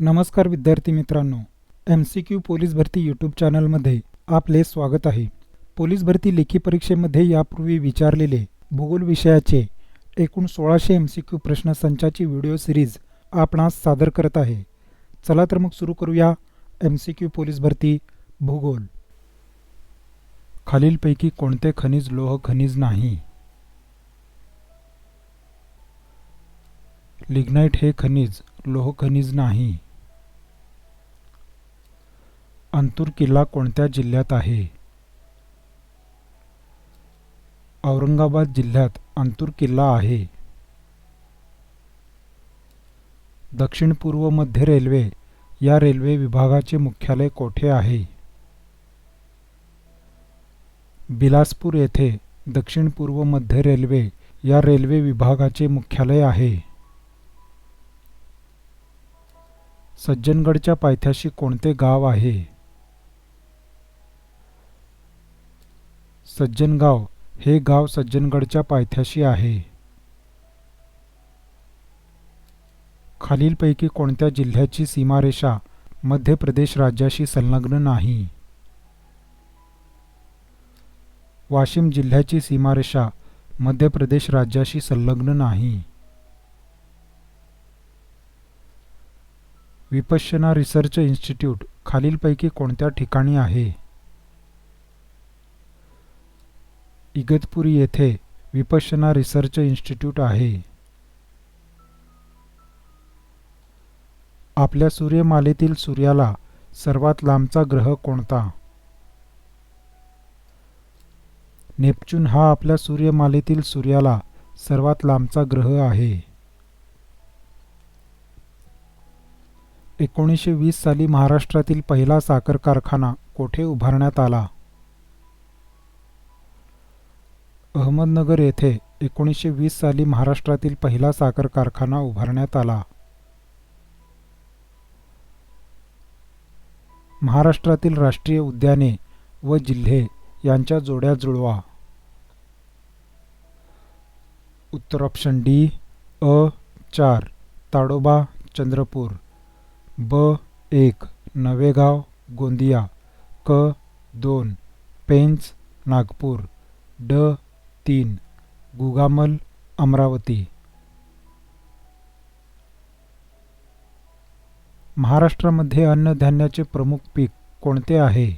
नमस्कार विद्यार्थी मित्रांनो एम सी क्यू पोलीस भरती यूट्यूब चॅनलमध्ये आपले स्वागत आहे. पोलीस भरती लेखी परीक्षेमध्ये यापूर्वी विचारलेले भूगोल विषयाचे एकूण सोळाशे एम सी क्यू प्रश्नसंचाची व्हिडिओ सिरीज आपणास सादर करत आहे. चला तर मग सुरू करूया एम सी क्यू पोलीस भरती भूगोल. खालीलपैकी कोणते खनिज लोह खनिज नाही? लिग्नाइट हे खनिज लोह खनिज नाही. अंतूर किल्ला कोणत्या जिल्ह्यात आहे? औरंगाबाद जिल्ह्यात अंतूर किल्ला आहे. दक्षिण पूर्व मध्य रेल्वे या रेल्वे विभागाचे मुख्यालय कोठे आहे? बिलासपूर येथे दक्षिण पूर्व मध्य रेल्वे या रेल्वे विभागाचे मुख्यालय आहे. सज्जनगडच्या पायथ्याशी कोणते गाव आहे? सज्जनगाव हे गाव सज्जनगडच्या पायथ्याशी आहे. खालीलपैकी कोणत्या जिल्ह्याची सीमारेषा मध्य प्रदेश राज्याशी संलग्न नाही? वाशिम जिल्ह्याची सीमारेषा मध्य प्रदेश राज्याशी संलग्न नाही. विपश्यना रिसर्च इन्स्टिट्यूट खालीलपैकी कोणत्या ठिकाणी आहे? इगतपुरी येथे विपश्यना रिसर्च इन्स्टिट्यूट आहे. आपल्या सूर्यमालेतील सूर्याला सर्वात लांबचा ग्रह कोणता? नेपच्यून हा आपल्या सूर्यमालेतील सूर्याला सर्वात लांबचा ग्रह आहे. एकोणीसशे वीस साली महाराष्ट्रातील पहिला साखर कारखाना कोठे उभारण्यात आला? अहमदनगर येथे एकोणीसशे वीस साली महाराष्ट्रातील पहिला साखर कारखाना उभारण्यात आला. महाराष्ट्रातील राष्ट्रीय उद्याने व जिल्हे यांच्या जोड्या जुळवा. उत्तर ऑप्शन डी अ चार ताडोबा चंद्रपूर ब एक नवेगाव गोंदिया क दोन पेंच नागपूर ड तीन. गुगामल अमरावती. महाराष्ट्रामध्ये अन्नधान्याचे प्रमुख पीक कोणते आहे?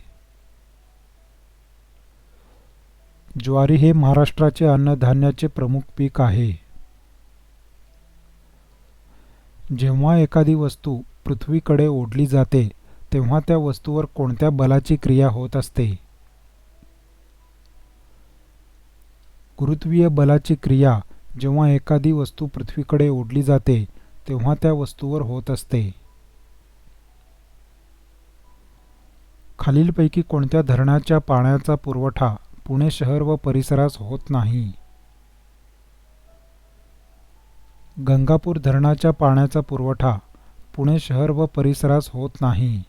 ज्वारी हे महाराष्ट्राचे अन्नधान्याचे प्रमुख पीक आहे. जेव्हा एखादी वस्तू पृथ्वीकडे ओढली जाते तेव्हा त्या वस्तूवर कोणत्या बलाची क्रिया होत असते? गुरुत्वीय बलाची क्रिया जेव्हा एखादी वस्तू पृथ्वीकडे ओढली जाते तेव्हा त्या वस्तूवर होत असते. खालीलपैकी कोणत्या धरणाच्या पाण्याचा पुरवठा पुणे शहर व परिसरास होत नाही? गंगापूर धरणाच्या पाण्याचा पुरवठा पुणे शहर व परिसरास होत नाही.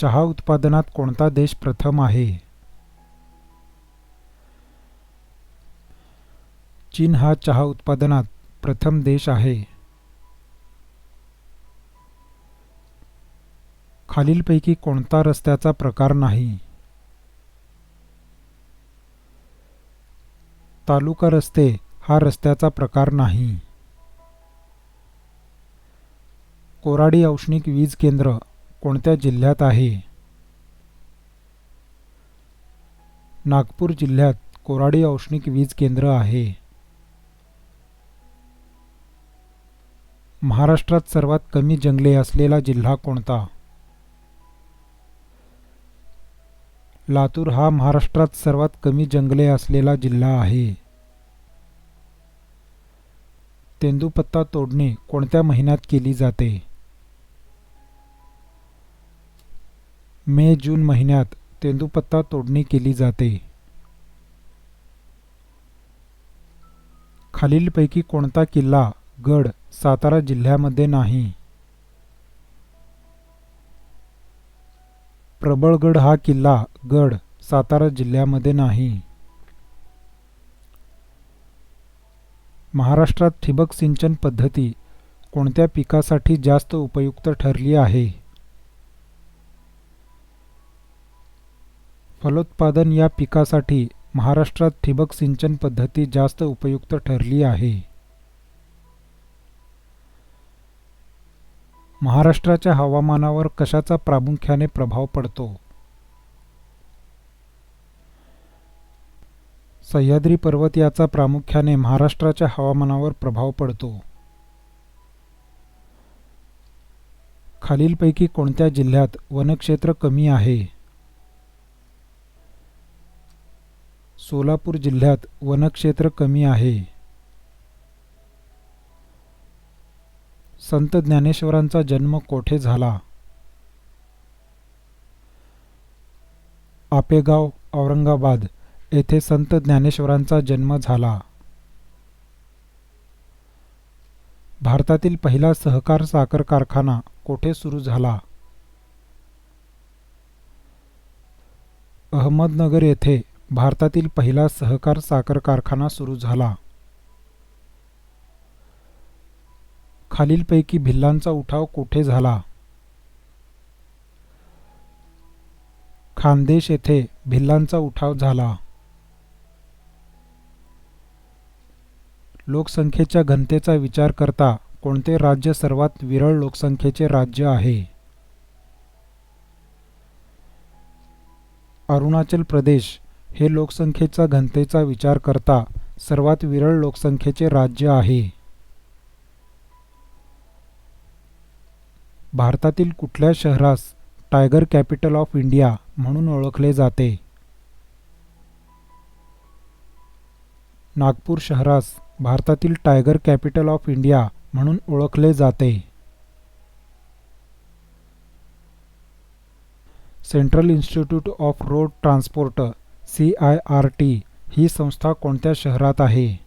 चहा उत्पादनात कोणता देश प्रथम आहे? चीन हा चहा उत्पादनात प्रथम देश आहे. खालीलपैकी कोणता रस्त्याचा प्रकार नाही? तालुका रस्ते हा रस्त्याचा प्रकार नाही. कोराडी औष्णिक वीज केंद्र कोणत्या जिल्ह्यात आहे? नागपूर जिल्ह्यात कोराडी औष्णिक वीज केंद्र आहे. महाराष्ट्रात सर्वात कमी जंगले असलेला जिल्हा कोणता? लातूर हा महाराष्ट्रात सर्वात कमी जंगले असलेला जिल्हा आहे. तेंदूपत्ता तोडणी कोणत्या महिन्यात केली जाते? मे जून महिन्यात तेंदूपत्ता तोडणी केली जाते. खालीलपैकी कोणता किल्ला गड सातारा जिल्ह्यामध्ये नाही. प्रबळगड हा किल्ला गड सातारा जिल्ह्यामध्ये नाही. महाराष्ट्रात ठिबक सिंचन पद्धती कोणत्या पिकासाठी जास्त उपयुक्त ठरली आहे? फलोत्पादन या पिकासाठी महाराष्ट्रात ठिबक सिंचन पद्धती जास्त उपयुक्त ठरली आहे. महाराष्ट्राच्या हवामानावर कशाचा प्रामुख्याने प्रभाव पडतो? सह्याद्री पर्वत याचा प्रामुख्याने महाराष्ट्राच्या हवामानावर प्रभाव पडतो. खालीलपैकी कोणत्या जिल्ह्यात वनक्षेत्र कमी आहे? सोलापूर जिल्ह्यात वनक्षेत्र कमी आहे. संत ज्ञानेश्वरांचा जन्म कोठे झाला? आपेगाव औरंगाबाद येथे संत ज्ञानेश्वरांचा जन्म झाला. भारतातील पहिला सहकार साखर कारखाना कोठे सुरू झाला? अहमदनगर येथे भारतातील पहिला सहकार साखर कारखाना सुरू झाला. खालीलपैकी भिल्लांचा उठाव कोठे झाला? खानदेश येथे भिल्लांचा उठाव झाला. लोकसंख्येच्या घनतेचा विचार करता कोणते राज्य सर्वात विरळ लोकसंख्येचे राज्य आहे? अरुणाचल प्रदेश हे लोकसंख्येचा घनतेचा विचार करता सर्वात विरळ लोकसंख्येचे राज्य आहे. भारतातील कुठल्या शहरास टायगर कॅपिटल ऑफ इंडिया म्हणून ओळखले जाते? नागपूर शहरास भारतातील टायगर कॅपिटल ऑफ इंडिया म्हणून ओळखले जाते. Central institute of road transport C I R T ही संस्था कोणत्या शहरात आहे?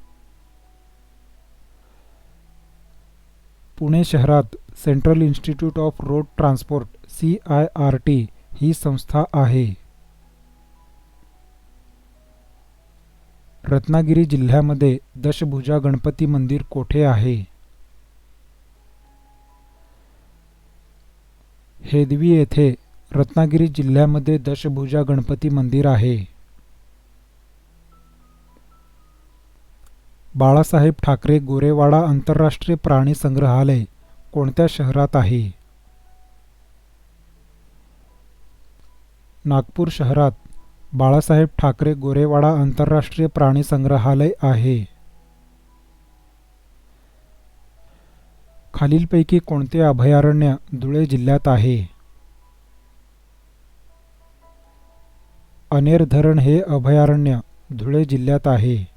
पुणे शहरात central institute of road transport, C I R T, ही संस्था आहे. रत्नागिरी जिल्ह्यामध्ये दशभुजा गणपती मंदिर कोठे आहे? हेदवी येथे रत्नागिरी जिल्ह्यामध्ये दशभुजा गणपती मंदिर आहे. बाळासाहेब ठाकरे गोरेवाडा आंतरराष्ट्रीय प्राणी संग्रहालय कोणत्या शहरात आहे? नागपूर शहरात बाळासाहेब ठाकरे गोरेवाडा आंतरराष्ट्रीय प्राणी संग्रहालय आहे. खालीलपैकी कोणते अभयारण्य धुळे जिल्ह्यात आहे? अनेर धरण हे अभयारण्य धुळे जिल्ह्यात आहे.